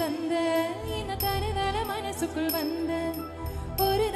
தந்த. இந்த தருதல மனசுக்குள் வந்த ஒரு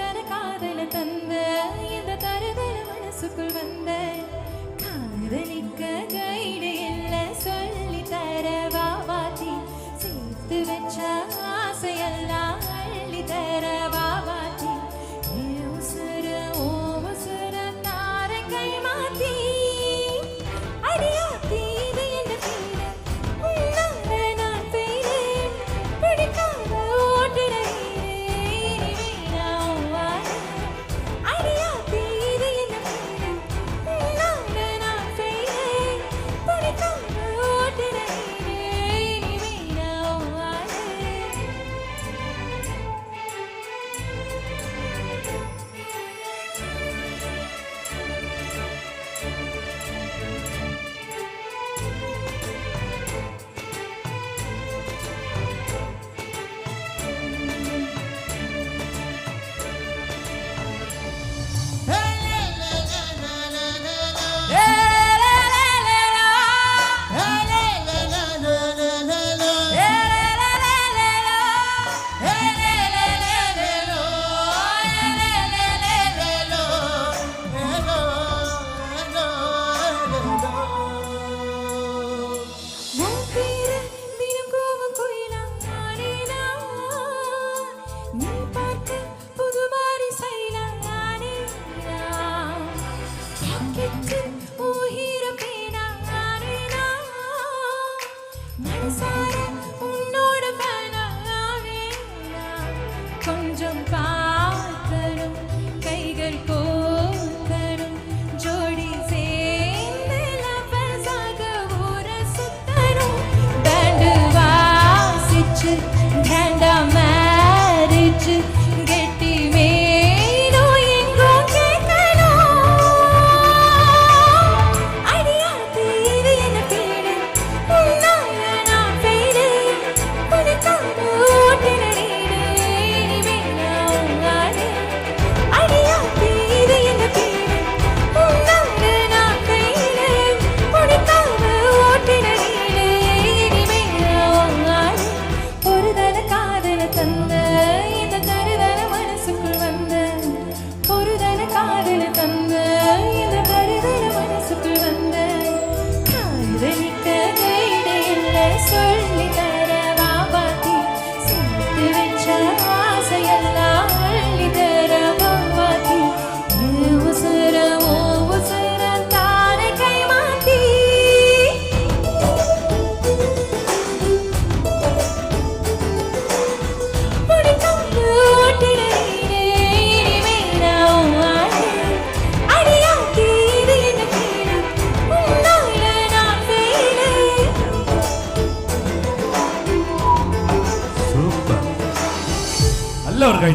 two. Lorga.